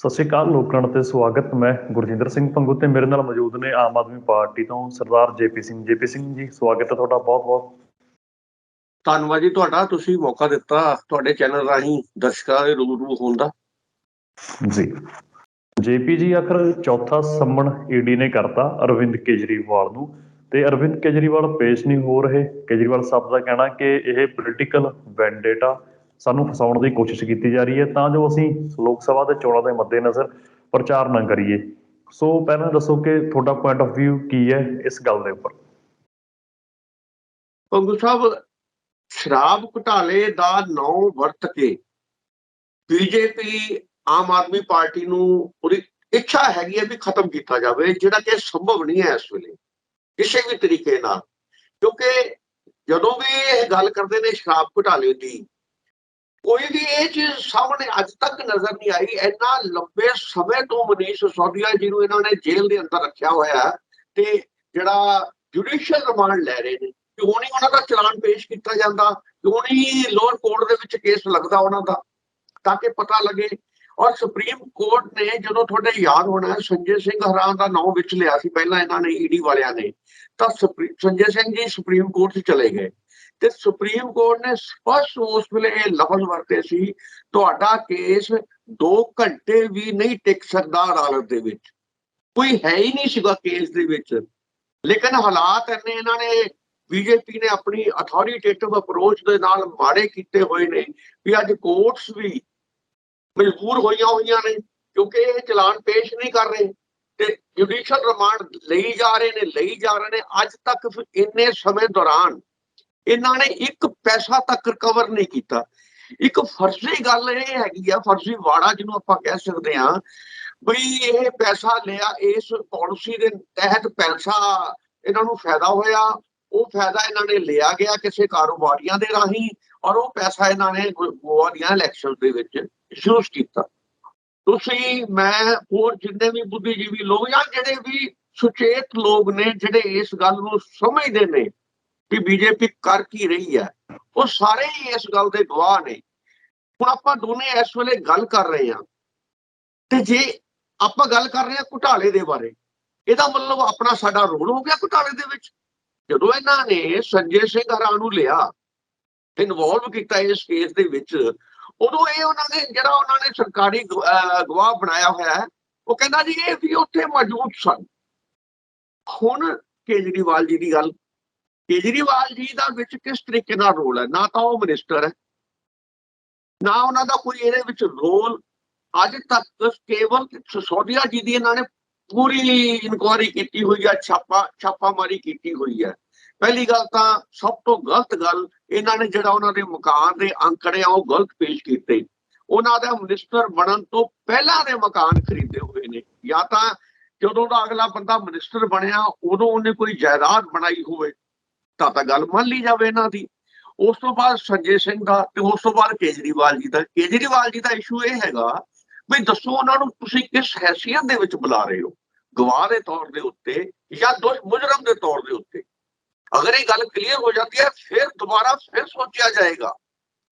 ਸਤਿ ਸ਼੍ਰੀ ਅਕਾਲ ਲੋਕਾਂ ਤੇ ਸਵਾਗਤ। ਮੈਂ ਗੁਰਜਿੰਦਰ ਸਿੰਘ ਪੰਗੂ ਤੇ ਮੇਰੇ ਨਾਲ ਮੌਜੂਦ ਨੇ ਆਮ ਆਦਮੀ ਪਾਰਟੀ ਤੋਂ ਸਰਦਾਰ ਜੇਪੀ ਸਿੰਘ। ਜੇਪੀ ਸਿੰਘ ਜੀ ਸਵਾਗਤ ਹੈ ਤੁਹਾਡਾ ਬਹੁਤ ਬਹੁਤ ਧੰਨਵਾਦ ਜੀ ਤੁਹਾਡਾ ਤੁਸੀਂ ਮੌਕਾ ਦਿੱਤਾ ਤੁਹਾਡੇ ਚੈਨਲ ਰਾਹੀਂ ਦਰਸ਼ਕਾਂ ਦੇ ਰੂਬਰੂ ਹੋਣ ਦਾ। ਜੀ। ਜੇਪੀ ਜੀ ਆਖਰ ਚੌਥਾ ਸੰਮਣ ਈਡੀ ਨੇ ਕਰਤਾ ਅਰਵਿੰਦ ਕੇਜਰੀਵਾਲ ਨੂੰ ਤੇ ਅਰਵਿੰਦ ਕੇਜਰੀਵਾਲ ਪੇਸ਼ ਨਹੀਂ ਹੋ ਰਹੇ। ਕੇਜਰੀਵਾਲ ਸਾਹਿਬ ਦਾ ਕਹਿਣਾ ਕਿ ਇਹ ਪੋਲੀਟੀਕਲ ਵੈਂਡੇਟਾ ਸਾਨੂੰ ਫਸਾਉਣ ਦੀ ਕੋਸ਼ਿਸ਼ ਕੀਤੀ ਜਾ ਰਹੀ ਹੈ, ਤਾਂ ਜੋ ਅਸੀਂ ਲੋਕ ਸਭਾ ਦੇ ਚੋਣਾਂ ਦੇ ਮੱਦੇਨਜ਼ਰ ਪ੍ਰਚਾਰ ਨਾ ਕਰੀਏ। ਸੋ ਪਹਿਲਾਂ ਦੱਸੋ ਕਿ ਤੁਹਾਡਾ ਪੁਆਇੰਟ ਆਫ View ਕੀ ਹੈ ਇਸ ਗੱਲ ਦੇ ਉੱਪਰ? ਪੰਗੂ ਸਾਹਿਬ, ਸ਼ਰਾਬ ਘੁਟਾਲੇ ਦਾ ਨਾਂ ਵਰਤ ਕੇ ਬੀਜੇਪੀ, ਆਮ ਆਦਮੀ ਪਾਰਟੀ ਨੂੰ ਉਹਦੀ ਇੱਛਾ ਹੈਗੀ ਹੈ ਵੀ ਖਤਮ ਕੀਤਾ ਜਾਵੇ, ਜਿਹੜਾ ਕਿ ਸੰਭਵ ਨਹੀਂ ਹੈ ਇਸ ਵੇਲੇ, ਕਿਸੇ ਵੀ ਤਰੀਕੇ ਨਾਲ। ਕਿਉਂਕਿ ਜਦੋਂ ਵੀ ਇਹ ਗੱਲ ਕਰਦੇ ਨੇ ਸ਼ਰਾਬ ਘੁਟਾਲੇ ਦੀ ਕੋਈ ਵੀ ਇਹ ਚੀਜ਼ ਸਾਹਮਣੇ ਅੱਜ ਤੱਕ ਨਜ਼ਰ ਨਹੀਂ ਆਈ। ਇੰਨਾ ਲੰਬੇ ਸਮੇਂ ਤੋਂ ਮਨੀਸ਼ ਸੋਧੀਆ ਜੀ ਨੂੰ ਇਹਨਾਂ ਨੇ ਜੇਲ੍ਹ ਦੇ ਅੰਦਰ ਰੱਖਿਆ ਹੋਇਆ ਤੇ ਜਿਹੜਾ ਜੁਡੀਸ਼ੀਅਲ ਰਿਮਾਂਡ ਲੈ ਰਹੇ ਨੇ। ਕਿਉਂ ਨਹੀਂ ਉਹਨਾਂ ਦਾ ਚਲਾਨ ਪੇਸ਼ ਕੀਤਾ ਜਾਂਦਾ ਕਿਉਂ ਨਹੀਂ ਲੋਅਰ ਕੋਰਟ ਦੇ ਵਿੱਚ ਕੇਸ ਲੱਗਦਾ ਉਹਨਾਂ ਦਾ, ਤਾਂ ਕਿ ਪਤਾ ਲੱਗੇ। ਔਰ ਸੁਪਰੀਮ ਕੋਰਟ ਨੇ ਜਦੋਂ ਤੁਹਾਡੇ ਯਾਦ ਹੋਣਾ ਸੰਜੇ ਸਿੰਘ ਹਰਾਂ ਦਾ ਨਾਮ ਵਿੱਚ ਲਿਆ ਸੀ, ਪਹਿਲਾਂ ਇਹਨਾਂ ਨੇ ਈਡੀ ਵਾਲਿਆਂ ਨੇ, ਤਾਂ ਸੁਪਰੀ- ਸੰਜੇ ਸਿੰਘ ਜੀ ਸੁਪਰੀਮ ਕੋਰਟ 'ਚ ਚਲੇ ਗਏ। ਤੇ ਸੁਪਰੀਮ ਕੋਰਟ ਨੇ ਸਪਸ਼ਟ ਉਸ ਵੇਲੇ ਇਹ ਲਫ਼ਜ਼ ਵਰਤੇ ਸੀ, ਤੁਹਾਡਾ ਕੇਸ 2 ਘੰਟੇ ਵੀ ਨਹੀਂ ਟਿਕ ਸਕਦਾ ਅਦਾਲਤ ਦੇ ਵਿੱਚ। ਕੋਈ ਹੈ ਹੀ ਨਹੀਂ ਸੀਗਾ ਕੇਸ ਦੇ ਵਿੱਚ। ਲੇਕਿਨ ਹਾਲਾਤ ਇੰਨੇ ਇਹਨਾਂ ਨੇ ਬੀਜੇਪੀ ਨੇ ਆਪਣੀ ਅਥਾਰਟੇਟਿਵ ਅਪਰੋਚ ਦੇ ਨਾਲ ਮਾੜੇ ਕੀਤੇ ਹੋਏ ਨੇ ਵੀ ਅੱਜ ਕੋਰਟਸ ਵੀ ਮਜਬੂਰ ਹੋਈਆਂ ਹੋਈਆਂ ਨੇ, ਕਿਉਂਕਿ ਇਹ ਚਲਾਨ ਪੇਸ਼ ਨਹੀਂ ਕਰ ਰਹੇ ਤੇ ਜੁਡੀਸ਼ੀਅਲ ਰਿਮਾਂਡ ਲਈ ਜਾ ਰਹੇ ਨੇ, ਲਈ ਜਾ ਰਹੇ ਨੇ, ਅੱਜ ਤੱਕ ਇੰਨੇ ਸਮੇਂ ਦੌਰਾਨ ਇਹਨਾਂ ਨੇ ਇੱਕ ਪੈਸਾ ਤੱਕ ਰਿਕਵਰ ਨਹੀਂ ਕੀਤਾ। ਇੱਕ ਫਰਜ਼ੀ ਗੱਲ ਇਹ ਹੈਗੀ ਆ, ਫਰਜ਼ੀ ਵਾੜਾ ਜਿਹਨੂੰ ਆਪਾਂ ਕਹਿ ਸਕਦੇ ਆ ਬਈ ਇਹ ਪੈਸਾ ਲਿਆ, ਇਸ ਪਾਲਿਸੀ ਦੇ ਤਹਿਤ ਪੈਸਾ ਇਹਨਾਂ ਨੂੰ ਫਾਇਦਾ ਹੋਇਆ, ਉਹ ਫਾਇਦਾ ਇਹਨਾਂ ਨੇ ਲਿਆ ਗਿਆ ਕਿਸੇ ਕਾਰੋਬਾਰੀਆਂ ਦੇ ਰਾਹੀਂ ਔਰ ਉਹ ਪੈਸਾ ਇਹਨਾਂ ਨੇ ਗੋਆ ਦੀਆਂ ਇਲੈਕਸ਼ਨ ਦੇ ਵਿੱਚ ਯੂਜ਼ ਕੀਤਾ। ਤੁਸੀਂ, ਮੈਂ, ਹੋਰ ਜਿੰਨੇ ਵੀ ਬੁੱਧੀਜੀਵੀ ਲੋਕ ਜਾਂ ਜਿਹੜੇ ਵੀ ਸੁਚੇਤ ਲੋਕ ਨੇ, ਜਿਹੜੇ ਇਸ ਗੱਲ ਨੂੰ ਸਮਝਦੇ ਨੇ ਕਿ ਬੀਜੇਪੀ ਕਰ ਕੀ ਰਹੀ ਹੈ। ਉਹ ਸਾਰੇ ਹੀ ਇਸ ਗੱਲ ਦੇ ਗਵਾਹ ਨੇ। ਹੁਣ ਆਪਾਂ ਦੋਨੇ ਇਸ ਵੇਲੇ ਗੱਲ ਕਰ ਰਹੇ ਹਾਂ। ਤੇ ਜੇ ਆਪਾਂ ਗੱਲ ਕਰ ਰਹੇ ਹਾਂ ਘੁਟਾਲੇ ਦੇ ਬਾਰੇ, ਇਹਦਾ ਮਤਲਬ ਆਪਣਾ ਸਾਡਾ ਰੋਲ ਹੋ ਗਿਆ ਘੁਟਾਲੇ ਦੇ ਵਿੱਚ? ਜਦੋਂ ਇਹਨਾਂ ਨੇ ਸੰਜੇ ਸਿੰਘ ਹਰਾਂ ਨੂੰ ਲਿਆ ਇਨਵੋਲਵ ਕੀਤਾ ਇਸ ਕੇਸ ਦੇ ਵਿੱਚ, ਉਦੋਂ ਇਹ ਉਹਨਾਂ ਨੇ ਜਿਹੜਾ ਉਹਨਾਂ ਨੇ ਸਰਕਾਰੀ ਗਵ- ਗਵਾਹ ਬਣਾਇਆ ਹੋਇਆ ਹੈ, ਉਹ ਕਹਿੰਦਾ ਜੀ ਇਹ ਵੀ ਉੱਥੇ ਮੌਜੂਦ ਸਨ। ਹੁਣ ਕੇਜਰੀਵਾਲ ਜੀ ਦੀ ਗੱਲ ਕੇਜਰੀਵਾਲ ਜੀ ਦਾ ਵਿੱਚ ਕਿਸ ਤਰੀਕੇ ਨਾਲ ਰੋਲ ਹੈ? ਨਾ ਤਾਂ ਉਹ ਮਿਨਿਸਟਰ ਹੈ, ਨਾ ਉਹਨਾਂ ਦਾ ਕੋਈ ਇਹਦੇ ਵਿੱਚ ਰੋਲ ਅੱਜ ਤੱਕ ਕੇਵਲ ਸੋਧੀਆ ਜੀ ਦੀ ਇਹਨਾਂ ਨੇ ਪੂਰੀ ਇਨਕੁਆਇਰੀ ਕੀਤੀ ਹੋਈ ਹੈ, ਛਾਪਾ, ਛਾਪਾਮਾਰੀ ਕੀਤੀ ਹੋਈ ਹੈ। ਪਹਿਲੀ ਗੱਲ ਤਾਂ ਸਭ ਤੋਂ ਗਲਤ ਗੱਲ, ਇਹਨਾਂ ਨੇ ਜਿਹੜਾ ਉਹਨਾਂ ਦੇ ਮਕਾਨ ਦੇ ਅੰਕੜੇ ਆ, ਉਹ ਗਲਤ ਪੇਸ਼ ਕੀਤੇ। ਉਹਨਾਂ ਦਾ ਮਿਨਿਸਟਰ ਬਣਨ ਤੋਂ ਪਹਿਲਾਂ ਦੇ ਮਕਾਨ ਖਰੀਦੇ ਹੋਏ ਨੇ। ਜਾਂ ਤਾਂ ਜਦੋਂ ਦਾ ਅਗਲਾ ਬੰਦਾ ਮਿਨਿਸਟਰ ਬਣਿਆ, ਉਦੋਂ ਉਹਨੇ ਕੋਈ ਜਾਇਦਾਦ ਬਣਾਈ ਹੋਵੇ। ਤਾਂ ਤਾਂ ਗੱਲ ਮੰਨ ਲਈ ਜਾਵੇ ਇਹਨਾਂ ਦੀ। ਉਸ ਤੋਂ ਬਾਅਦ ਸੰਜੇ ਸਿੰਘ ਦਾ ਤੇ ਉਸ ਤੋਂ ਬਾਅਦ ਕੇਜਰੀਵਾਲ ਜੀ ਦਾ। ਕੇਜਰੀਵਾਲ ਜੀ ਦਾ ਇਸ਼ੂ ਇਹ ਹੈਗਾ ਵੀ ਦੱਸੋ ਉਹਨਾਂ ਨੂੰ ਤੁਸੀਂ ਕਿਸ ਹੈਸੀਅਤ ਦੇ ਵਿੱਚ ਬੁਲਾ ਰਹੇ ਹੋ? ਗਵਾਹ ਦੇ ਤੌਰ ਦੇ ਉੱਤੇ ਜਾਂ ਦੋਸ਼ ਮੁਜਰਮ ਦੇ ਤੌਰ ਦੇ ਉੱਤੇ? ਅਗਰ ਇਹ ਗੱਲ ਕਲੀਅਰ ਹੋ ਜਾਂਦੀ ਹੈ, ਫਿਰ ਦੁਬਾਰਾ ਫਿਰ ਸੋਚਿਆ ਜਾਏਗਾ।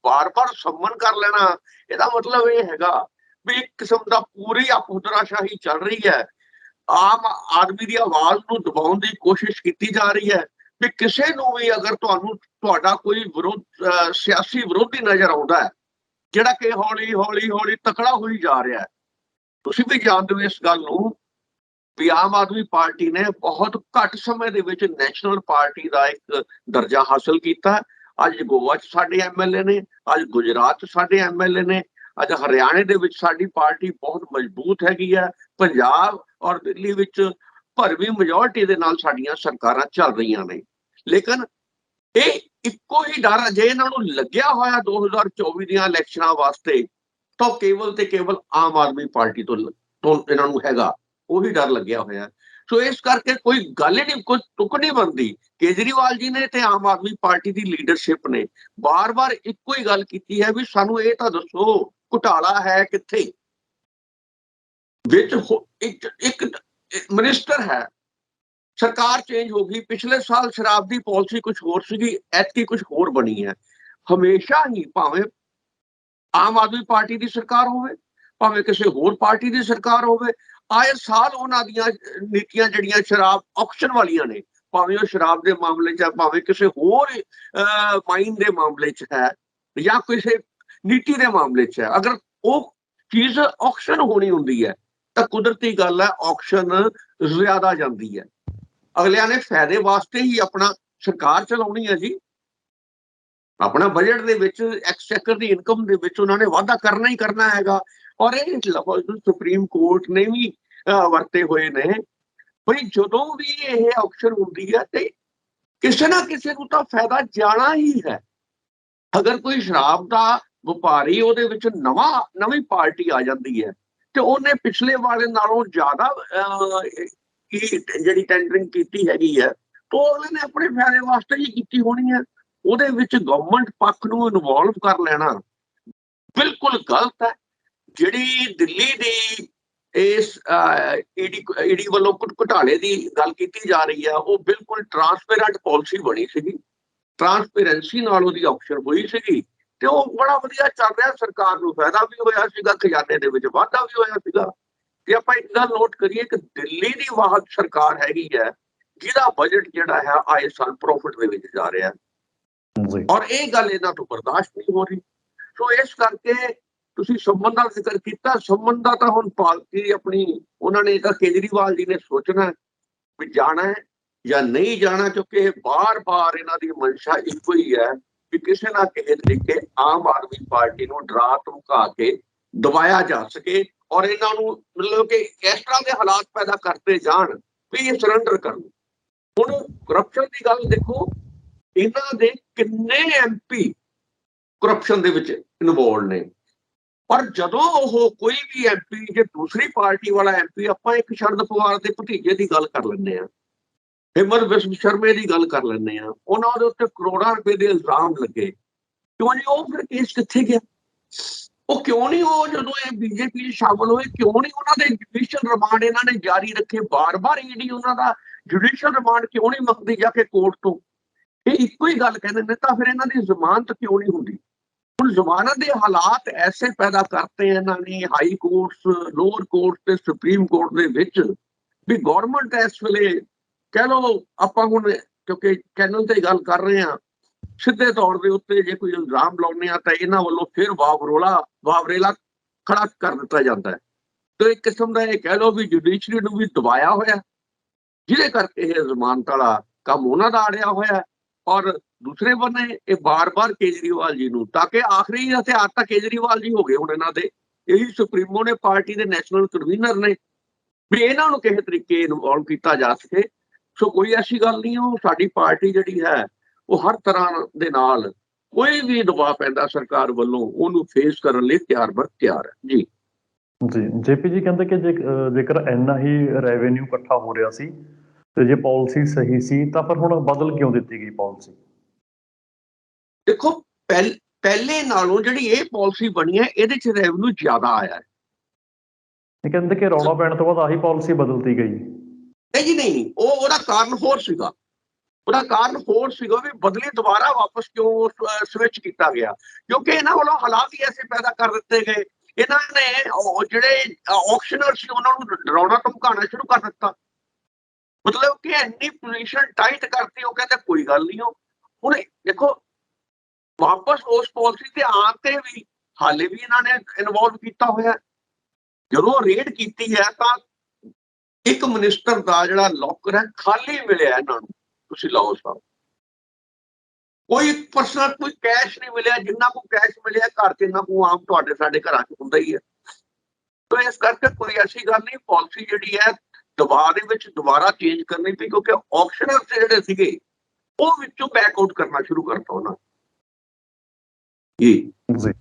ਬਾਰ-ਬਾਰ ਸੰਮਨ ਕਰ ਲੈਣਾ। ਇਹਦਾ ਮਤਲਬ ਇਹ ਹੈਗਾ ਵੀ ਇੱਕ ਕਿਸਮ ਦਾ ਪੂਰੀ ਅਪੁੱਤਰਾਸ਼ਾਹੀ ਚੱਲ ਰਹੀ ਹੈ। ਆਮ ਆਦਮੀ ਦੀ ਆਵਾਜ਼ ਨੂੰ ਦਬਾਉਣ ਦੀ ਕੋਸ਼ਿਸ਼ ਕੀਤੀ ਜਾ ਰਹੀ ਹੈ। ਵੀ ਕਿਸੇ ਨੂੰ ਵੀ ਅਗਰ ਤੁਹਾਨੂੰ, ਤੁਹਾਡਾ ਕੋਈ ਵਿਰੋਧ ਸਿਆਸੀ ਵਿਰੋਧੀ ਨਜ਼ਰ ਆਉਂਦਾ ਹੈ, ਜਿਹੜਾ ਕਿ ਹੌਲੀ ਹੌਲੀ ਹੌਲੀ ਤਕੜਾ ਹੋਈ ਜਾ ਰਿਹਾ ਹੈ, ਤੁਸੀਂ ਵੀ ਜਾਣਦੇ ਹੋ ਇਸ ਗੱਲ ਨੂੰ ਵੀ ਆਮ ਆਦਮੀ ਪਾਰਟੀ ਨੇ ਬਹੁਤ ਘੱਟ ਸਮੇਂ ਦੇ ਵਿੱਚ ਨੈਸ਼ਨਲ ਪਾਰਟੀ ਦਾ ਇੱਕ ਦਰਜਾ ਹਾਸਲ ਕੀਤਾ ਅੱਜ ਗੋਆ 'ਚ ਸਾਡੇ ਐਮਐਲਏ ਨੇ, ਅੱਜ ਗੁਜਰਾਤ 'ਚ ਸਾਡੇ ਐਮਐਲਏ ਨੇ, ਅੱਜ ਹਰਿਆਣੇ ਦੇ ਵਿੱਚ ਸਾਡੀ ਪਾਰਟੀ ਬਹੁਤ ਮਜ਼ਬੂਤ ਹੈਗੀ ਹੈ, ਪੰਜਾਬ ਔਰ ਦਿੱਲੀ ਵਿੱਚ ਭਰਵੀਂ ਮੈਜੋਰਟੀ ਦੇ ਨਾਲ ਸਾਡੀਆਂ ਸਰਕਾਰਾਂ ਚੱਲ ਰਹੀਆਂ ਨੇ। ਲੇਕਿਨ ਇਹ ਇੱਕੋ ਹੀ ਡਰ ਹੈ, ਜੇ ਇਹਨਾਂ ਨੂੰ ਲੱਗਿਆ ਹੋਇਆ 2024 ਦੀਆਂ ਇਲੈਕਸ਼ਨਾਂ ਵਾਸਤੇ ਤਾਂ ਕੇਵਲ ਤੇ ਕੇਵਲ ਆਮ ਆਦਮੀ ਪਾਰਟੀ ਤੋਂ ਤੋਂ ਇਹਨਾਂ ਨੂੰ ਹੈਗਾ ਉਹੀ ਡਰ ਲੱਗਿਆ ਹੋਇਆ। ਸੋ ਇਸ ਕਰਕੇ ਕੋਈ ਗੱਲ ਹੀ ਨਹੀਂ ਕੋਈ ਤੁਕ ਨਹੀਂ ਬਣਦੀ। ਕੇਜਰੀਵਾਲ ਜੀ ਨੇ ਤੇ ਆਮ ਆਦਮੀ ਪਾਰਟੀ ਦੀ ਲੀਡਰਸ਼ਿਪ ਨੇ ਬਾਰ-ਬਾਰ ਇੱਕੋ ਹੀ ਗੱਲ ਕੀਤੀ ਹੈ ਵੀ ਸਾਨੂੰ ਇਹ ਤਾਂ ਦੱਸੋ ਘੁਟਾਲਾ ਹੈ ਕਿੱਥੇ? ਵਿੱਚ ਇੱਕ ਮਿਨਿਸਟਰ ਹੈ। ਸਰਕਾਰ ਚੇਂਜ ਹੋ ਗਈ। ਪਿਛਲੇ ਸਾਲ ਸ਼ਰਾਬ ਦੀ ਪਾਲਿਸੀ ਕੁਝ ਹੋਰ ਸੀਗੀ, ਐਤਕੀ ਕੁਝ ਹੋਰ ਬਣੀ ਹੈ। ਹਮੇਸ਼ਾ ਹੀ ਭਾਵੇਂ ਆਮ ਆਦਮੀ ਪਾਰਟੀ ਦੀ ਸਰਕਾਰ ਹੋਵੇ, ਭਾਵੇਂ ਕਿਸੇ ਹੋਰ ਪਾਰਟੀ ਦੀ ਸਰਕਾਰ ਹੋਵੇ, ਆਏ ਸਾਲ ਉਹਨਾਂ ਦੀਆਂ ਨੀਤੀਆਂ ਜਿਹੜੀਆਂ ਸ਼ਰਾਬ ਆਕਸ਼ਨ ਵਾਲੀਆਂ ਨੇ, ਭਾਵੇਂ ਉਹ ਸ਼ਰਾਬ ਦੇ ਮਾਮਲੇ 'ਚ ਹੈ, ਭਾਵੇਂ ਕਿਸੇ ਹੋਰ ਮਾਈਨ ਦੇ ਮਾਮਲੇ 'ਚ ਹੈ ਜਾਂ ਕਿਸੇ ਨੀਤੀ ਦੇ ਮਾਮਲੇ 'ਚ ਹੈ। ਅਗਰ ਉਹ ਚੀਜ਼ ਆਕਸ਼ਨ ਹੋਣੀ ਹੁੰਦੀ ਹੈ ਤਾਂ ਕੁਦਰਤੀ ਗੱਲ ਹੈ ਆਕਸ਼ਨ ਜ਼ਿਆਦਾ ਜਾਂਦੀ ਹੈ। ਅਗਲਿਆਂ ਨੇ ਫਾਇਦੇ ਵਾਸਤੇ ਹੀ ਆਪਣਾ ਸਰਕਾਰ ਚਲਾਉਣੀ ਹੈ ਜੀ। ਆਪਣਾ ਬਜਟ ਦੇ ਵਿੱਚ ਐਕਸਚੇਕਰ ਦੀ ਇਨਕਮ ਦੇ ਵਿੱਚ ਉਹਨਾਂ ਨੇ ਵਾਅਦਾ ਕਰਨਾ ਹੀ ਕਰਨਾ ਹੈਗਾ। ਔਰ ਇਹ ਲਫ਼ਜ਼ ਸੁਪਰੀਮ ਕੋਰਟ ਨੇ ਵੀ ਅਹ, ਵਰਤੇ ਹੋਏ ਨੇ। ਭਈ ਜਦੋਂ ਵੀ ਇਹ ਆਕਸ਼ਨ ਹੁੰਦੀ ਹੈ ਤੇ ਕਿਸੇ ਨਾ ਕਿਸੇ ਨੂੰ ਤਾਂ ਫਾਇਦਾ ਜਾਣਾ ਹੀ ਹੈ। ਅਗਰ ਕੋਈ ਸ਼ਰਾਬ ਦਾ ਵਪਾਰੀ ਉਹਦੇ ਵਿੱਚ ਨਵਾਂ ਨਵੀਂ ਪਾਰਟੀ ਆ ਜਾਂਦੀ ਹੈ ਤੇ ਉਹਨੇ ਪਿਛਲੇ ਵਾਲੇ ਨਾਲੋਂ ਜ਼ਿਆਦਾ ਜਿਹੜੀ ਟੈਂਡਰਿੰਗ ਕੀਤੀ ਹੈਗੀ ਹੈ, ਤਾਂ ਉਹਨੇ ਨੇ ਆਪਣੇ ਫਾਇਦੇ ਵਾਸਤੇ ਹੀ ਕੀਤੀ ਹੋਣੀ ਹੈ। ਉਹਦੇ ਵਿੱਚ ਗਵਰਨਮੈਂਟ ਪੱਖ ਨੂੰ ਇਨਵੋਲਵ ਕਰ ਲੈਣਾ ਬਿਲਕੁਲ ਗਲਤ ਹੈ। ਜਿਹੜੀ ਦਿੱਲੀ ਦੀ ਇਸ ਈਡੀ ਵੱਲੋਂ ਕੁਝ ਘੁਟਾਲੇ ਦੀ ਗੱਲ ਕੀਤੀ ਜਾ ਰਹੀ ਹੈ, ਉਹ ਬਿਲਕੁਲ ਟਰਾਂਸਪੇਰੈਂਟ ਪਾਲਿਸੀ ਬਣੀ ਸੀਗੀ। ਟਰਾਂਸਪੇਰੈਂਸੀ ਨਾਲ ਉਹਦੀ ਆਕਸ਼ਨ ਹੋਈ ਸੀਗੀ। ਤੇ ਉਹ ਬੜਾ ਵਧੀਆ ਚੱਲ ਰਿਹਾ ਸਰਕਾਰ ਨੂੰ ਫਾਇਦਾ ਵੀ ਹੋਇਆ ਸੀਗਾ ਖਜ਼ਾਨੇ ਦੇ ਵਿੱਚ ਵਾਧਾ ਵੀ ਹੋਇਆ ਸੀਗਾ। ਤੇ ਆਪਾਂ ਇੱਕ ਗੱਲ ਨੋਟ ਕਰੀਏ ਕਿ ਦਿੱਲੀ ਦੀ ਵਾਹਕ ਸਰਕਾਰ ਹੈਗੀ ਹੈ ਜਿਹਦਾ ਬਜਟ ਜਿਹੜਾ ਹੈ ਆਏ ਸਾਲ ਪ੍ਰੋਫਿਟ ਦੇ ਵਿੱਚ ਜਾ ਰਿਹਾ। ਜੀ। ਔਰ ਇਹ ਗੱਲ ਇਹਨਾਂ ਤੋਂ ਬਰਦਾਸ਼ਤ ਨਹੀਂ ਹੋ ਰਹੀ। ਸੋ ਇਸ ਕਰਕੇ ਤੁਸੀਂ ਸੰਬੰਧ ਦਾ ਜ਼ਿਕਰ ਕੀਤਾ। ਸੰਬੰਧ ਦਾ ਤਾਂ ਹੁਣ ਪਾਰਟੀ ਆਪਣੀ ਉਹਨਾਂ ਨੇ ਤਾਂ ਕੇਜਰੀਵਾਲ ਜੀ ਨੇ ਸੋਚਣਾ ਹੈ ਵੀ ਜਾਣਾ ਹੈ ਜਾਂ ਨਹੀਂ ਜਾਣਾ ਕਿਉਂਕਿ ਇਹ ਬਾਰ-ਬਾਰ ਇਹਨਾਂ ਦੀ ਮਨਸ਼ਾ ਇੱਕੋ ਹੀ ਹੈ। ਵੀ ਕਿਸੇ ਨਾ ਕਿਸੇ ਤਰੀਕੇ ਆਮ ਆਦਮੀ ਪਾਰਟੀ ਨੂੰ ਡਰਾ ਧਮਕਾ ਕੇ ਦਬਾਇਆ ਜਾ ਸਕੇ ਔਰ ਇਹਨਾਂ ਨੂੰ ਮਤਲਬ ਕਿ ਇਸ ਤਰ੍ਹਾਂ ਦੇ ਹਾਲਾਤ ਪੈਦਾ ਕਰਤੇ ਜਾਣ ਵੀ ਇਹ ਸਰੈਂਡਰ ਕਰਨ ਹੁਣ ਕਰਪਸ਼ਨ ਦੀ ਗੱਲ ਦੇਖੋ, ਇਹਨਾਂ ਦੇ ਕਿੰਨੇ ਐਮਪੀ ਕਰਪਸ਼ਨ ਦੇ ਵਿੱਚ ਇਨਵੋਲਡ ਨੇ। ਪਰ ਜਦੋਂ ਉਹ ਕੋਈ ਵੀ ਐਮਪੀ ਜੇ ਦੂਸਰੀ ਪਾਰਟੀ ਵਾਲਾ ਐਮਪੀ ਆਪਾਂ ਇੱਕ ਸ਼ਰਦ ਪਵਾਰ ਦੇ ਭਤੀਜੇ ਦੀ ਗੱਲ ਕਰ ਲੈਂਦੇ ਆ ਹਿਮਰ ਵਿਸ਼ਵ ਸ਼ਰਮੇ ਦੀ ਗੱਲ ਕਰ ਲੈਂਦੇ ਆ ਉਹਨਾਂ ਦੇ ਉੱਤੇ ਕਰੋੜਾਂ ਰੁਪਏ ਦੇ ਇਲਜ਼ਾਮ ਲੱਗੇ। ਕਿਉਂ ਨਹੀਂ ਉਹ ਫਿਰ ਕੇਸ ਕਿੱਥੇ ਗਿਆ? ਉਹ ਕਿਉਂ ਨਹੀਂ ਉਹ ਜਦੋਂ ਇਹ ਬੀਜੇਪੀ 'ਚ ਸ਼ਾਮਲ ਹੋਏ, ਕਿਉਂ ਨਹੀਂ ਉਹਨਾਂ ਦੇ ਜੁਡੀਸ਼ੀਅਲ ਰਿਮਾਂਡ ਇਹਨਾਂ ਨੇ ਜਾਰੀ ਰੱਖੇ? ਬਾਰ-ਬਾਰ ਈਡੀ ਉਹਨਾਂ ਦਾ ਜੁਡੀਸ਼ੀਅਲ ਰਿਮਾਂਡ ਕਿਉਂ ਨਹੀਂ ਮੰਗਦੀ ਜਾ ਕੇ ਕੋਰਟ ਤੋਂ? ਇਹ ਇੱਕੋ ਹੀ ਗੱਲ ਕਹਿੰਦੇ ਨੇ, ਤਾਂ ਫਿਰ ਇਹਨਾਂ ਦੀ ਜ਼ਮਾਨਤ ਕਿਉਂ ਨਹੀਂ ਹੁੰਦੀ? ਹੁਣ ਜ਼ਮਾਨਤ ਦੇ ਹਾਲਾਤ ਐਸੇ ਪੈਦਾ ਕਰਤੇ ਇਹਨਾਂ ਨੇ ਹਾਈ ਕੋਰਟਸ ਲੋਅਰ ਕੋਰਟ ਤੇ ਸੁਪਰੀਮ ਕੋਰਟ ਦੇ ਵਿੱਚ, ਵੀ ਗਵਰਨਮੈਂਟ ਇਸ ਵੇਲੇ ਕਹਿ ਲਓ ਆਪਾਂ ਹੁਣ ਕਿਉਂਕਿ ਚੈਨਲ ਤੇ ਗੱਲ ਕਰ ਰਹੇ ਹਾਂ, ਸਿੱਧੇ ਤੌਰ ਦੇ ਉੱਤੇ ਜੇ ਕੋਈ ਇਲਜ਼ਾਮ ਲਾਉਣੇ ਆ ਤਾਂ ਇਹਨਾਂ ਵੱਲੋਂ ਫਿਰ ਵਾਵਰੋਲਾ ਵਾਵਰੇਲਾ ਖੜਾ ਕਰ ਦਿੱਤਾ ਜਾਂਦਾ ਹੈ। ਤੇ ਇੱਕ ਕਿਸਮ ਦਾ ਇਹ ਕਹਿ ਲਓ ਵੀ ਜੁਡੀਸ਼ਰੀ ਨੂੰ ਵੀ ਦਬਾਇਆ ਹੋਇਆ ਜਿਹਦੇ ਕਰਕੇ ਇਹ ਜ਼ਮਾਨਤ ਵਾਲਾ ਕੰਮ ਉਹਨਾਂ ਦਾ ਆੜਿਆ ਹੋਇਆ ਔਰ ਦੂਸਰੇ ਬੰਨੇ ਇਹ ਬਾਰ-ਬਾਰ ਕੇਜਰੀਵਾਲ ਜੀ ਨੂੰ, ਤਾਂ ਕਿ ਆਖਰੀ ਹਥਿਆਰ ਤਾਂ ਕੇਜਰੀਵਾਲ ਜੀ ਹੋ ਗਏ ਹੁਣ ਇਹਨਾਂ ਦੇ, ਇਹੀ ਸੁਪਰੀਮੋ ਨੇ ਪਾਰਟੀ ਦੇ ਨੈਸ਼ਨਲ ਕਨਵੀਨਰ ਨੇ, ਵੀ ਇਹਨਾਂ ਨੂੰ ਕਿਸੇ ਤਰੀਕੇ ਇਨਵੋਲਵ ਕੀਤਾ ਜਾ ਸਕੇ। ਸੋ ਕੋਈ ਐਸੀ ਗੱਲ ਨਹੀਂ ਉਹ ਸਾਡੀ ਪਾਰਟੀ ਜਿਹੜੀ ਹੈ ਉਹ ਹਰ ਤਰ੍ਹਾਂ ਦੇ ਨਾਲ ਕੋਈ ਵੀ ਦਬਾਅ ਪੈਂਦਾ ਸਰਕਾਰ ਵੱਲੋਂ ਉਹਨੂੰ ਫੇਸ ਕਰਨ ਲਈ ਤਿਆਰ ਬਰ ਤਿਆਰ ਹੈ। ਜੀ। ਜੀ। ਜੇਪੀ ਜੀ ਕਹਿੰਦੇ ਕਿ ਜੇਕਰ ਇੰਨਾ ਹੀ ਰੈਵਨਿਊ ਇਕੱਠਾ ਹੋ ਰਿਹਾ ਸੀ ਤੇ ਜੇ ਪਾਲਿਸੀ ਸਹੀ ਸੀ ਤਾਂ ਫਿਰ ਹੁਣ ਬਦਲ ਕਿਉਂ ਦਿੱਤੀ ਗਈ ਪਾਲਿਸੀ ਦੇਖੋ ਪਹਿਲ- ਪਹਿਲੇ ਨਾਲੋਂ ਜਿਹੜੀ ਇਹ ਪਾਲਿਸੀ ਬਣੀ ਹੈ ਇਹਦੇ ਚ ਰੈਵਨਿਊ ਜ਼ਿਆਦਾ ਆਇਆ ਹੈ। ਇਹ ਕਹਿੰਦੇ ਕਿ ਰੌਲਾ ਪੈਣ ਤੋਂ ਬਾਅਦ ਆਹੀ ਪਾਲਿਸੀ ਬਦਲਤੀ ਗਈ। ਨਹੀਂ ਜੀ, ਨਹੀਂ ਉਹ ਉਹਦਾ ਕਾਰਨ ਹੋਰ ਸੀਗਾ। ਉਹਦਾ ਕਾਰਨ ਹੋਰ ਸੀਗਾ ਵੀ ਬਦਲੀ ਦੁਬਾਰਾ ਵਾਪਸ ਕਿਉਂ ਸਵਿਚ ਕੀਤਾ ਗਿਆ। ਕਿਉਂਕਿ ਇਹਨਾਂ ਵੱਲੋਂ ਹਾਲਾਤ ਹੀ ਐਸੇ ਪੈਦਾ ਕਰ ਦਿੱਤੇ ਗਏ। ਇਹਨਾਂ ਨੇ ਜਿਹੜੇ ਆਕਸ਼ਨਰ ਸੀ, ਉਹਨਾਂ ਨੂੰ ਡਰਾਉਣਾ ਧਮਕਾਉਣਾ ਸ਼ੁਰੂ ਕਰ ਦਿੱਤਾ। ਮਤਲਬ ਕਿ ਇੰਨੀ ਪੋਜੀਸ਼ਨ ਟਾਈਟ ਕਰਤੀ, ਉਹ ਕਹਿੰਦੇ ਕੋਈ ਗੱਲ ਨਹੀਂ, ਉਹ ਹੁਣ ਦੇਖੋ, ਵਾਪਸ ਉਸ ਪਾਲਿਸੀ ਤੇ ਆਉਣ ਤੇ ਵੀ ਹਾਲੇ ਵੀ ਇਹਨਾਂ ਨੇ ਇਨਵੋਲਵ ਕੀਤਾ ਹੋਇਆ। ਜਦੋਂ ਰੇਡ ਕੀਤੀ ਹੈ, ਤਾਂ ਇੱਕ ਮਿਨਿਸਟਰ ਦਾ ਜਿਹੜਾ ਲੋਕਰ ਹੈ ਖਾਲੀ ਮਿਲਿਆ ਇਹਨਾਂ ਨੂੰ ਤੁਸੀਂ ਲਾਓ ਸਾਹਿਬ ਕੋਈ ਪਰਸਨਲ ਕੋਈ ਕੈਸ਼ ਨਹੀਂ ਮਿਲਿਆ ਜਿੰਨਾ ਕੋ ਕੈਸ਼ ਮਿਲਿਆ ਘਰ ਤੇ ਨਾ ਕੋ ਆਮ ਤੁਹਾਡੇ ਸਾਡੇ ਘਰਾਂ 'ਚ ਹੁੰਦਾ ਹੀ ਹੈ। ਤਾਂ ਇਸ ਕਰਕੇ ਕੋਈ ਐਸੀ ਗੱਲ ਨਹੀਂ ਪਾਲਿਸੀ ਜਿਹੜੀ ਹੈ ਦੁਬਾਰਾ ਦੇ ਵਿੱਚ ਦੁਬਾਰਾ ਚੇਂਜ ਕਰਨੀ ਪਈ ਕਿਉਂਕਿ ਆਕਸ਼ਨਰ ਜਿਹੜੇ ਸੀਗੇ ਉਹ ਵਿੱਚੋਂ ਬੈਕ ਆਊਟ ਕਰਨਾ ਸ਼ੁਰੂ ਕਰਤਾ ਉਹਨਾਂ ਜੀ। ਜੀ।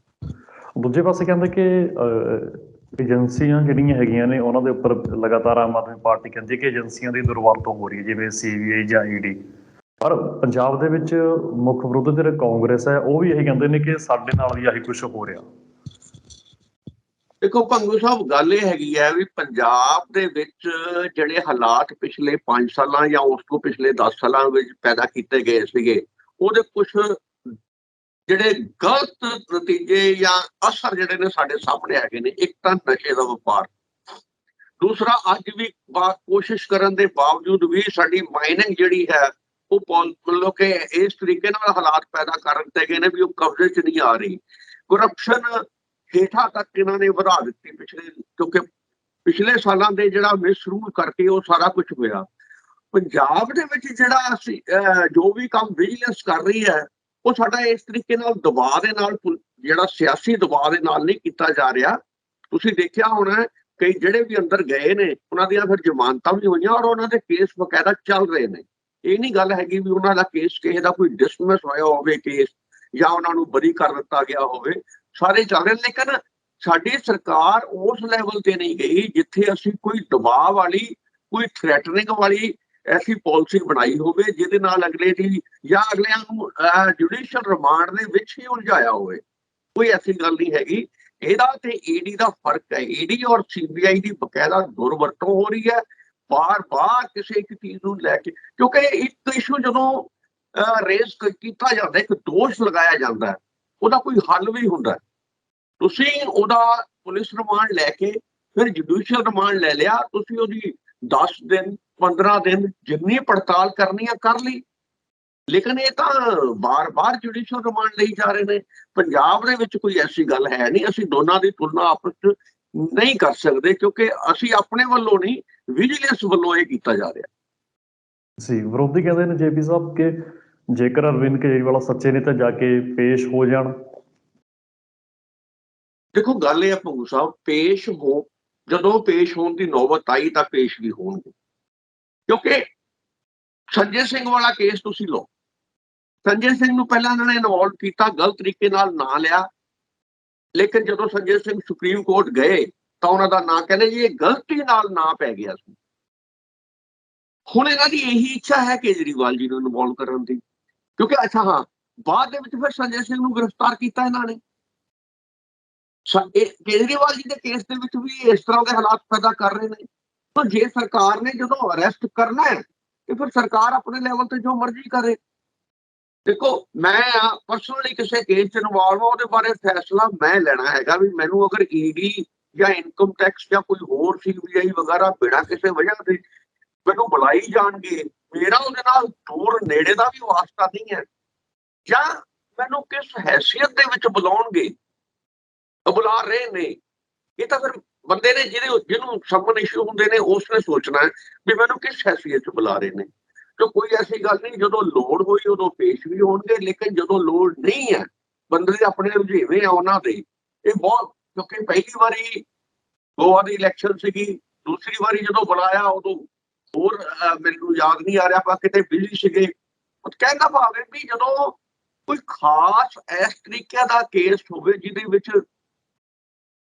ਦੂਜੇ ਪਾਸੇ ਕਹਿੰਦੇ ਕਿ ਏਜੰਸੀਆਂ ਜਿਹੜੀਆਂ ਹੈਗੀਆਂ ਨੇ, ਉਹਨਾਂ ਦੇ ਉੱਪਰ ਲਗਾਤਾਰ ਆਮ ਆਦਮੀ ਪਾਰਟੀ ਕਹਿੰਦੀ ਹੈ ਕਿ ਏਜੰਸੀਆਂ ਦੀ ਦੁਰਵਰਤੋਂ ਹੋ ਰਹੀ ਹੈ, ਜਿਵੇਂ ਸੀਬੀਆਈ ਜਾਂ ਈਡੀ ਪਰ ਪੰਜਾਬ ਦੇ ਵਿੱਚ ਮੁੱਖ ਵਿਰੋਧੀ ਧਿਰ ਕਾਂਗਰਸ ਹੈ, ਉਹ ਵੀ ਇਹ ਕਹਿੰਦੇ ਨੇ ਕਿ ਸਾਡੇ ਨਾਲ ਵੀ ਆਹੀ ਕੁਝ ਹੋ ਰਿਹਾ। ਦੇਖੋ ਭੰਗੂ ਸਾਹਿਬ, ਗੱਲ ਇਹ ਹੈਗੀ ਹੈ ਵੀ ਪੰਜਾਬ ਦੇ ਵਿੱਚ ਜਿਹੜੇ ਹਾਲਾਤ ਪਿਛਲੇ 5 ਸਾਲਾਂ ਜਾਂ ਉਸ ਤੋਂ ਪਿਛਲੇ 10 ਸਾਲਾਂ ਵਿੱਚ ਪੈਦਾ ਕੀਤੇ ਗਏ ਸੀਗੇ, ਉਹਦੇ ਕੁਝ ਜਿਹੜੇ ਗਲਤ ਨਤੀਜੇ ਜਾਂ ਅਸਰ ਜਿਹੜੇ ਨੇ ਸਾਡੇ ਸਾਹਮਣੇ ਹੈਗੇ ਨੇ, ਇੱਕ ਤਾਂ ਨਸ਼ੇ ਦਾ ਵਪਾਰ। ਦੂਸਰਾ, ਅੱਜ ਵੀ ਬਾ ਕੋਸ਼ਿਸ਼ ਕਰਨ ਦੇ ਬਾਵਜੂਦ ਵੀ ਸਾਡੀ ਮਾਈਨਿੰਗ ਜਿਹੜੀ ਹੈ, ਉਹ ਪੌਲ- ਮਤਲਬ ਕਿ ਇਸ ਤਰੀਕੇ ਨਾਲ ਹਾਲਾਤ ਪੈਦਾ ਕਰ ਦਿੱਤੇ ਗਏ ਨੇ ਵੀ ਉਹ ਕਬਜ਼ੇ 'ਚ ਨਹੀਂ ਆ ਰਹੀ। ਕਰਪਸ਼ਨ ਹੇਠਾਂ ਤੱਕ ਇਹਨਾਂ ਨੇ ਵਧਾ ਦਿੱਤੀ ਪਿਛਲੇ, ਕਿਉਂਕਿ ਪਿਛਲੇ ਸਾਲਾਂ ਦੇ ਜਿਹੜਾ ਮਿਸਰੂਲ ਕਰਕੇ ਉਹ ਸਾਰਾ ਕੁਝ ਹੋਇਆ। ਪੰਜਾਬ ਦੇ ਵਿੱਚ ਜਿਹੜਾ ਅਸੀਂ ਜੋ ਵੀ ਕੰਮ ਵਿਜੀਲੈਂਸ ਕਰ ਰਹੀ ਹੈ ਉਹ ਸਾਡਾ ਇਸ ਤਰੀਕੇ ਨਾਲ ਦਬਾਅ ਦੇ ਨਾਲ ਜਿਹੜਾ ਸਿਆਸੀ ਦਬਾਅ ਦੇ ਨਾਲ ਨਹੀਂ ਕੀਤਾ ਜਾ ਰਿਹਾ। ਤੁਸੀਂ ਦੇਖਿਆ ਹੋਣਾ ਕਈ ਜਿਹੜੇ ਵੀ ਅੰਦਰ ਗਏ ਨੇ, ਉਹਨਾਂ ਦੀਆਂ ਫਿਰ ਜ਼ਮਾਨਤਾਂ ਵੀ ਹੋਈਆਂ ਔਰ ਉਹਨਾਂ ਦੇ ਕੇਸ ਬਕਾਇਦਾ ਚੱਲ ਰਹੇ ਨੇ। ਇਹ ਨਹੀਂ ਗੱਲ ਹੈਗੀ ਵੀ ਉਹਨਾਂ ਦਾ ਕੇਸ ਕਿਸੇ ਦਾ ਕੋਈ ਡਿਸਮਿਸ ਹੋਇਆ ਹੋਵੇ ਕੇਸ ਜਾਂ ਉਹਨਾਂ ਨੂੰ ਬਰੀ ਕਰ ਦਿੱਤਾ ਗਿਆ ਹੋਵੇ। ਸਾਰੇ ਚੱਲ ਰਹੇ ਲੇਕਿਨ ਸਾਡੀ ਸਰਕਾਰ ਉਸ ਲੈਵਲ ਤੇ ਨਹੀਂ ਗਈ ਜਿੱਥੇ ਅਸੀਂ ਕੋਈ ਦਬਾਅ ਵਾਲੀ, ਕੋਈ ਥ੍ਰੈਟਨਿੰਗ ਵਾਲੀ ਐਸੀ ਪਾਲਿਸੀ ਬਣਾਈ ਹੋਵੇ ਜਿਹਦੇ ਨਾਲ ਅਗਲੇ ਦੀ ਜਾਂ ਅਗਲਿਆਂ ਨੂੰ ਜੁਡੀਸ਼ੀਅਲ ਰਿਮਾਂਡ ਦੇ ਵਿੱਚ ਹੀ ਉਲਝਾਇਆ ਹੋਵੇ। ਕੋਈ ਐਸੀ ਗੱਲ ਨਹੀਂ ਹੈਗੀ। ਇਹਦਾ ਤੇ ਈਡੀ ਦਾ ਫ਼ਰਕ ਹੈ। ਈਡੀ ਔਰ ਸੀਬੀਆਈ ਦੀ ਬਕਾਇਦਾ ਦੁਰਵਰਤੋਂ ਹੋ ਰਹੀ ਹੈ। ਬਾਰ-ਬਾਰ ਕਿਸੇ ਇੱਕ ਚੀਜ਼ ਨੂੰ ਲੈ ਕੇ, ਕਿਉਂਕਿ ਇੱਕ ਇਸ਼ੂ ਜਦੋਂ ਰੇਜ਼ ਕੀਤਾ ਜਾਂਦਾ, ਇੱਕ ਦੋਸ਼ ਲਗਾਇਆ ਜਾਂਦਾ ਉਹਦਾ ਕੋਈ ਹੱਲ ਵੀ ਹੁੰਦਾ ਤੁਸੀਂ ਉਹਦਾ ਪੁਲਿਸ ਰਿਮਾਂਡ ਲੈ ਕੇ, ਫਿਰ ਜੁਡੀਸ਼ੀਅਲ ਰਿਮਾਂਡ ਲੈ ਲਿਆ, ਤੁਸੀਂ ਉਹਦੀ 10 ਦਿਨ 15 ਦਿਨ ਜਿੰਨੀ ਪੜਤਾਲ ਕਰਨੀ ਆ ਕਰ ਲਈ। ਲੇਕਿਨ ਇਹ ਤਾਂ ਬਾਰ-ਬਾਰ ਜੁਡੀਸ਼ੀਅਲ ਰਿਮਾਂਡ ਲਈ ਜਾ ਰਹੇ ਨੇ। ਪੰਜਾਬ ਦੇ ਵਿੱਚ ਕੋਈ ਐਸੀ ਗੱਲ ਹੈ ਨਹੀਂ। ਅਸੀਂ ਦੋਨਾਂ ਦੀ ਤੁਲਨਾ ਆਪਸ ਵਿੱਚ ਨਹੀਂ ਕਰ ਸਕਦੇ ਕਿਉਂਕਿ ਅਸੀਂ ਆਪਣੇ ਵੱਲੋਂ ਨਹੀਂ ਵਿਜੀਲੈਂਸ ਵੱਲੋਂ ਇਹ ਕੀਤਾ ਜਾ ਰਿਹਾ। ਜੀ ਵਿਰੋਧੀ ਕਹਿੰਦੇ ਨੇ ਜੇਪੀ ਸਾਹਿਬ ਕਿ ਜੇਕਰ ਅਰਵਿੰਦ ਕੇਜਰੀਵਾਲ ਸੱਚੇ ਨੇ ਤਾਂ ਜਾ ਕੇ ਪੇਸ਼ ਹੋ ਜਾਣ। ਦੇਖੋ ਗੱਲ ਇਹ ਹੈ ਭੰਗੂ ਸਾਹਿਬ ਪੇਸ਼ ਹੋ ਜਦੋਂ ਪੇਸ਼ ਹੋਣ ਦੀ ਨੌਬਤ ਆਈ ਤਾਂ ਪੇਸ਼ ਵੀ ਹੋਣਗੇ। ਕਿਉਂਕਿ ਸੰਜੇ ਸਿੰਘ ਵਾਲਾ ਕੇਸ ਤੁਸੀਂ ਲਓ। ਸੰਜੇ ਸਿੰਘ ਨੂੰ ਪਹਿਲਾਂ ਇਹਨਾਂ ਨੇ ਇਨਵੋਲਵ ਕੀਤਾ, ਗਲਤ ਤਰੀਕੇ ਨਾਲ ਨਾਂ ਲਿਆ। ਲੇਕਿਨ ਜਦੋਂ ਸੰਜੇ ਸਿੰਘ ਸੁਪਰੀਮ ਕੋਰਟ ਗਏ, ਤਾਂ ਉਹਨਾਂ ਦਾ ਨਾਂ ਕਹਿੰਦੇ ਜੀ, ਇਹ ਗਲਤੀ ਨਾਲ ਨਾਂ ਪੈ ਗਿਆ ਸੀ। ਹੁਣ ਇਹਨਾਂ ਦੀ ਇਹੀ ਇੱਛਾ ਹੈ ਕੇਜਰੀਵਾਲ ਜੀ ਨੂੰ ਇਨਵੋਲਵ ਕਰਨ ਦੀ। ਕਿਉਂਕਿ ਅੱਛਾ, ਹਾਂ, ਬਾਅਦ ਦੇ ਵਿੱਚ ਫਿਰ ਸੰਜੇ ਸਿੰਘ ਨੂੰ ਗ੍ਰਿਫਤਾਰ ਕੀਤਾ ਇਹਨਾਂ ਨੇ। ਸ- ਕੇਜਰੀਵਾਲ ਜੀ ਦੇ ਕੇਸ ਦੇ ਵਿੱਚ ਵੀ ਇਸ ਤਰ੍ਹਾਂ ਦੇ ਹਾਲਾਤ ਪੈਦਾ ਕਰ ਰਹੇ ਨੇ। ਤਾਂ ਜੇ ਸਰਕਾਰ ਨੇ ਜਦੋਂ ਅਰੈਸਟ ਕਰਨਾ ਹੈ, ਤੇ ਫਿਰ ਸਰਕਾਰ ਆਪਣੇ ਲੈਵਲ ਤੇ ਜੋ ਮਰਜ਼ੀ ਕਰੇ। ਦੇਖੋ, ਮੈਂ ਪਰਸਨਲੀ ਕਿਸੇ ਕੇਸ 'ਚ ਇਨਵੋਲਵ ਹਾਂ, ਉਹਦੇ ਬਾਰੇ ਫੈਸਲਾ ਮੈਂ ਲੈਣਾ ਹੈਗਾ ਵੀ ਮੈਨੂੰ ਅਗਰ ਈਡੀ ਜਾਂ ਇਨਕਮ ਟੈਕਸ ਜਾਂ ਕੋਈ ਹੋਰ ਸੀਬੀਆਈ ਵਗੈਰਾ ਬਿਨਾਂ ਕਿਸੇ ਵਜ੍ਹਾ ਦੇ ਮੈਨੂੰ ਬੁਲਾਈ ਜਾਣਗੇ, ਮੇਰਾ ਉਹਦੇ ਨਾਲ ਦੂਰ ਨੇੜੇ ਦਾ ਵੀ ਵਾਸਤਾ ਨਹੀਂ ਹੈ। ਜਾਂ ਮੈਨੂੰ ਕਿਸ ਹੈਸੀਅਤ ਦੇ ਵਿੱਚ ਬੁਲਾਉਣਗੇ ਬੁਲਾ ਰਹੇ ਨੇ, ਇਹ ਤਾਂ ਫਿਰ ਬੰਦੇ ਨੇ ਜਿਹਦੇ ਜਿਹਨੂੰ ਸਮਨ ਇਸ਼ੂ ਹੁੰਦੇ ਨੇ, ਉਸਨੇ ਸੋਚਣਾ ਹੈ ਵੀ ਮੈਨੂੰ ਕਿਸ ਹੈਸੀਅਤ 'ਚ ਬੁਲਾ ਰਹੇ ਨੇ। ਤੇ ਕੋਈ ਐਸੀ ਗੱਲ ਨਹੀਂ, ਜਦੋਂ ਲੋੜ ਹੋਈ ਉਦੋਂ ਪੇਸ਼ ਵੀ ਹੋਣਗੇ, ਲੇਕਿਨ ਜਦੋਂ ਲੋੜ ਨਹੀਂ ਹੈ, ਬੰਦੇ ਦੇ ਆਪਣੇ ਰੁਝੇਵੇਂ ਆ ਉਹਨਾਂ ਦੇ। ਇਹ ਬਹੁਤ, ਕਿਉਂਕਿ ਪਹਿਲੀ ਵਾਰੀ ਗੋਆ ਦੀ ਇਲੈਕਸ਼ਨ ਸੀਗੀ, ਦੂਸਰੀ ਵਾਰੀ ਜਦੋਂ ਬੁਲਾਇਆ ਉਦੋਂ ਹੋਰ ਮੈਨੂੰ ਯਾਦ ਨਹੀਂ ਆ ਰਿਹਾ ਪਰ ਕਿਤੇ ਬਿਜ਼ੀ ਸੀਗੇ। ਉਹ ਕਹਿੰਦਾ ਭਾਵੇਂ ਵੀ ਜਦੋਂ ਕੋਈ ਖਾਸ ਇਸ ਤਰੀਕੇ ਦਾ ਕੇਸ ਹੋਵੇ ਜਿਹਦੇ ਵਿੱਚ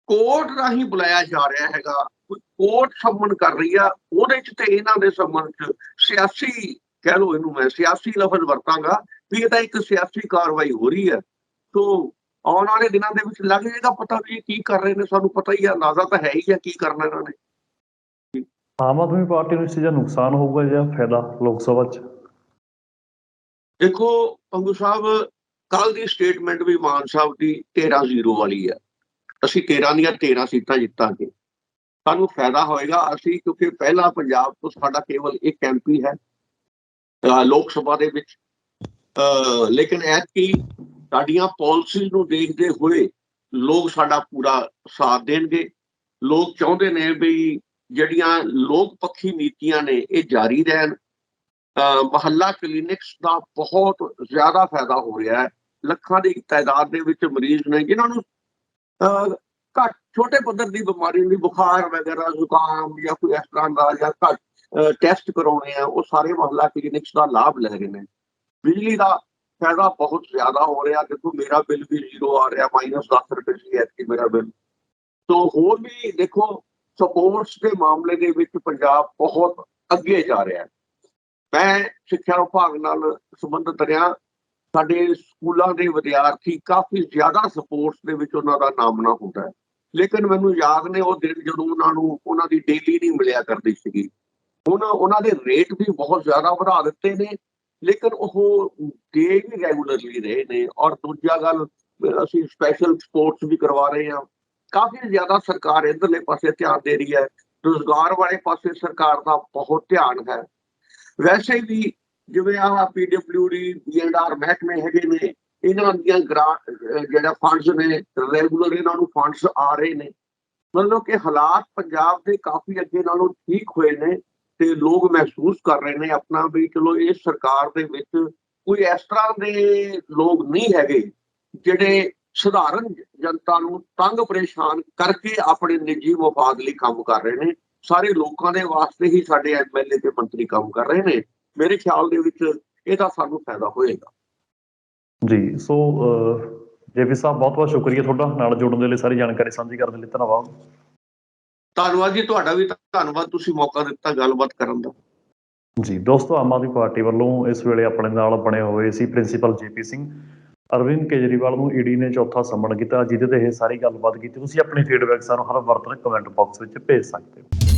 ਕੋਰਟ ਰਾਹੀਂ ਬੁਲਾਇਆ ਜਾ ਰਿਹਾ ਹੈਗਾ। ਕੋਈ ਕੋਰਟ ਸੰਮਨ ਕਰ ਰਹੀ ਆ ਉਹਦੇ ਚ ਤੇ ਇਹਨਾਂ ਦੇ ਸੰਮਨ ਚ ਸਿਆਸੀ ਕਹਿ ਲਓ ਇਹਨੂੰ ਮੈਂ ਸਿਆਸੀ ਲਫ਼ਜ਼ ਵਰਤਾਂਗਾ ਵੀ ਇਹ ਤਾਂ ਇੱਕ ਸਿਆਸੀ ਕਾਰਵਾਈ ਹੋ ਰਹੀ ਹੈ। ਤੋਂ ਆਉਣ ਵਾਲੇ ਦਿਨਾਂ ਦੇ ਵਿੱਚ ਲੱਗ ਜਾਏਗਾ ਪਤਾ ਵੀ ਕੀ ਕਰ ਰਹੇ ਨੇ ਸਾਨੂੰ ਪਤਾ ਹੀ ਆ ਅੰਦਾਜ਼ਾ ਤਾਂ ਹੈ ਹੀ ਆ ਕੀ ਕਰਨਾ ਇਹਨਾਂ ਨੇ। ਆਮ ਆਦਮੀ ਪਾਰਟੀ ਨੂੰ ਇਸ ਦਾ ਨੁਕਸਾਨ ਹੋਊਗਾ ਜਾਂ ਫਾਇਦਾ ਲੋਕ ਸਭਾ 'ਚ? ਦੇਖੋ ਪੰਗੂ ਸਾਹਿਬ ਕੱਲ ਦੀ ਸਟੇਟਮੈਂਟ ਵੀ ਮਾਨ ਸਾਹਿਬ ਦੀ 13-0 ਵਾਲੀ ਹੈ ਅਸੀਂ 13 ਦੀਆਂ 13 ਸੀਟਾਂ ਜਿੱਤਾਂਗੇ। ਸਾਨੂੰ ਫਾਇਦਾ ਹੋਏਗਾ, ਅਸੀਂ ਕਿਉਂਕਿ ਪਹਿਲਾ ਪੰਜਾਬ ਤੋਂ ਸਾਡਾ ਕੇਵਲ ਇੱਕ ਐਮਪੀ ਹੈ ਲੋਕ ਸਭਾ ਦੇ ਵਿੱਚ। ਅਹ ਲੇਕਿਨ ਐਤਕੀ ਸਾਡੀਆਂ ਪਾਲਿਸੀਜ਼ ਨੂੰ ਦੇਖਦੇ ਹੋਏ ਲੋਕ ਸਾਡਾ ਪੂਰਾ ਸਾਥ ਦੇਣਗੇ। ਲੋਕ ਚਾਹੁੰਦੇ ਨੇ ਵੀ ਜਿਹੜੀਆਂ ਲੋਕ ਪੱਖੀ ਨੀਤੀਆਂ ਨੇ, ਇਹ ਜਾਰੀ ਰਹਿਣ। ਅਹ ਮਹੱਲਾ ਕਲੀਨਿਕਸ ਦਾ ਬਹੁਤ ਜ਼ਿਆਦਾ ਫਾਇਦਾ ਹੋ ਰਿਹਾ ਹੈ। ਲੱਖਾਂ ਦੀ ਤਾਦਾਦ ਦੇ ਵਿੱਚ ਮਰੀਜ਼ ਨੇ, ਜਿਨ੍ਹਾਂ ਨੂੰ ਘੱਟ, ਛੋਟੇ ਪੱਧਰ ਦੀ ਬਿਮਾਰੀ ਹੁੰਦੀ, ਬੁਖਾਰ ਵਗੈਰਾ, ਜ਼ੁਕਾਮ ਜਾਂ ਕੋਈ ਇਸ ਤਰ੍ਹਾਂ ਦਾ ਜਾਂ ਘੱਟ ਟੈਸਟ ਕਰਾਉਣੇ ਆ, ਉਹ ਸਾਰੇ ਮਹੱਲਾ ਕਲੀਨਿਕਸ ਦਾ ਲਾਭ ਲੈ ਰਹੇ ਨੇ। ਬਿਜਲੀ ਦਾ ਫਾਇਦਾ ਬਹੁਤ ਜ਼ਿਆਦਾ ਹੋ ਰਿਹਾ। ਦੇਖੋ, ਮੇਰਾ ਬਿੱਲ ਵੀ ਜ਼ੀਰੋ ਆ ਰਿਹਾ ਮਾਈਨਸ 10 ਰੁਪਏ ਸੀ ਐਤਕੀ ਮੇਰਾ ਬਿੱਲ ਤੋਂ ਹੋਰ ਵੀ ਦੇਖੋ ਸਪੋਰਟਸ ਦੇ ਮਾਮਲੇ ਦੇ ਵਿੱਚ ਪੰਜਾਬ ਬਹੁਤ ਅੱਗੇ ਜਾ ਰਿਹਾ ਹੈ। ਮੈਂ ਸਿੱਖਿਆ ਵਿਭਾਗ ਨਾਲ ਸੰਬੰਧਿਤ ਰਿਹਾ। ਸਾਡੇ ਸਕੂਲਾਂ ਦੇ ਵਿਦਿਆਰਥੀ ਕਾਫੀ ਜ਼ਿਆਦਾ ਸਪੋਰਟਸ ਦੇ ਵਿੱਚ ਉਹਨਾਂ ਦਾ ਨਾਮਣਾ ਹੁੰਦਾ ਹੈ। ਲੇਕਿਨ ਮੈਨੂੰ ਯਾਦ ਨੇ ਉਹ ਦਿਨ ਜਦੋਂ ਉਹਨਾਂ ਨੂੰ, ਉਹਨਾਂ ਦੀ ਡੇਲੀ ਨਹੀਂ ਮਿਲਿਆ ਕਰਦੀ ਸੀਗੀ। ਹੁਣ ਉਹਨਾਂ ਦੇ ਰੇਟ ਵੀ ਬਹੁਤ ਜ਼ਿਆਦਾ ਵਧਾ ਦਿੱਤੇ ਨੇ, ਲੇਕਿਨ ਉਹ ਦੇ ਵੀ ਰੈਗੂਲਰਲੀ ਰਹੇ ਨੇ ਔਰ ਦੂਜਾ ਗੱਲ, ਅਸੀਂ ਸਪੈਸ਼ਲ ਸਪੋਰਟਸ ਵੀ ਕਰਵਾ ਰਹੇ ਹਾਂ। ਕਾਫੀ ਜ਼ਿਆਦਾ ਸਰਕਾਰ ਇਧਰਲੇ ਪਾਸੇ ਧਿਆਨ ਦੇ ਰਹੀ ਹੈ। ਰੋਜ਼ਗਾਰ ਵਾਲੇ ਪਾਸੇ ਸਰਕਾਰ ਦਾ ਬਹੁਤ ਧਿਆਨ ਹੈ। ਵੈਸੇ ਵੀ ਜਿਵੇਂ ਆਹ ਪੀਡਬਲਯੂਡੀ ਬੀਐਨਆਰ ਮਹਿਕਮੇ ਹੈਗੇ ਨੇ, ਇਹਨਾਂ ਦੀਆਂ ਗ੍ਰਾਂਟ ਜਿਹੜਾ ਫੰਡਸ ਨੇ ਰੈਗੂਲਰ ਇਹਨਾਂ ਨੂੰ ਫੰਡਸ ਆ ਰਹੇ ਨੇ। ਮਤਲਬ ਕਿ ਹਾਲਾਤ ਪੰਜਾਬ ਦੇ ਕਾਫੀ ਅੱਗੇ ਨਾਲੋਂ ਠੀਕ ਹੋਏ ਨੇ ਤੇ ਲੋਕ ਮਹਿਸੂਸ ਕਰ ਰਹੇ ਨੇ ਆਪਣਾ ਵੀ ਚਲੋ ਇਹ ਸਰਕਾਰ ਦੇ ਵਿੱਚ ਕੋਈ ਇਸ ਤਰ੍ਹਾਂ ਦੇ ਲੋਕ ਨਹੀਂ ਹੈਗੇ ਜਿਹੜੇ ਸਧਾਰਨ ਜਨਤਾ ਨੂੰ ਤੰਗ ਪਰੇਸ਼ਾਨ ਕਰਕੇ ਆਪਣੇ ਨਿੱਜੀ ਮਫਾਦ ਲਈ ਕੰਮ ਕਰ ਰਹੇ ਨੇ। ਸਾਰੇ ਲੋਕਾਂ ਦੇ ਵਾਸਤੇ ਹੀ ਸਾਡੇ ਐਮਐਲਏ ਤੇ ਮੰਤਰੀ ਕੰਮ ਕਰ ਰਹੇ ਨੇ। ਮੇਰੇ ਖਿਆਲ ਦੇ ਵਿੱਚ ਇਹਦਾ ਸਾਨੂੰ ਫਾਇਦਾ ਹੋਏਗਾ। ਜੀ ਸੋ ਜੇਪੀ ਸਾਹਿਬ ਬਹੁਤ ਬਹੁਤ ਸ਼ੁਕਰੀਆ ਤੁਹਾਡਾ ਨਾਲ ਜੁੜਨ ਦੇ ਲਈ ਸਾਰੀ ਜਾਣਕਾਰੀ ਸਾਂਝੀ ਕਰਨ ਦੇ ਲਈ ਧੰਨਵਾਦ। ਧੰਨਵਾਦ ਜੀ ਤੁਹਾਡਾ ਵੀ ਧੰਨਵਾਦ ਤੁਸੀਂ ਮੌਕਾ ਦਿੱਤਾ ਗੱਲਬਾਤ ਕਰਨ ਦਾ। ਜੀ ਦੋਸਤੋ ਆਮ ਆਦਮੀ ਪਾਰਟੀ ਵੱਲੋਂ ਇਸ ਵੇਲੇ ਆਪਣੇ ਨਾਲ ਬਣੇ ਹੋਏ ਸੀ ਪ੍ਰਿੰਸੀਪਲ ਜੇਪੀ ਸਿੰਘ। ਅਰਵਿੰਦ ਕੇਜਰੀਵਾਲ ਨੂੰ ਈਡੀ ਨੇ ਚੌਥਾ ਸੰਮਣ ਕੀਤਾ ਜਿਹਦੇ ਤੇ ਇਹ ਸਾਰੀ ਗੱਲਬਾਤ ਕੀਤੀ। ਤੁਸੀਂ ਆਪਣੀ ਫੀਡਬੈਕ ਸਾਨੂੰ ਹਰ ਵਰਤਨ ਕਮੈਂਟ ਬਾਕਸ ਵਿੱਚ ਭੇਜ ਸਕਦੇ ਹੋ।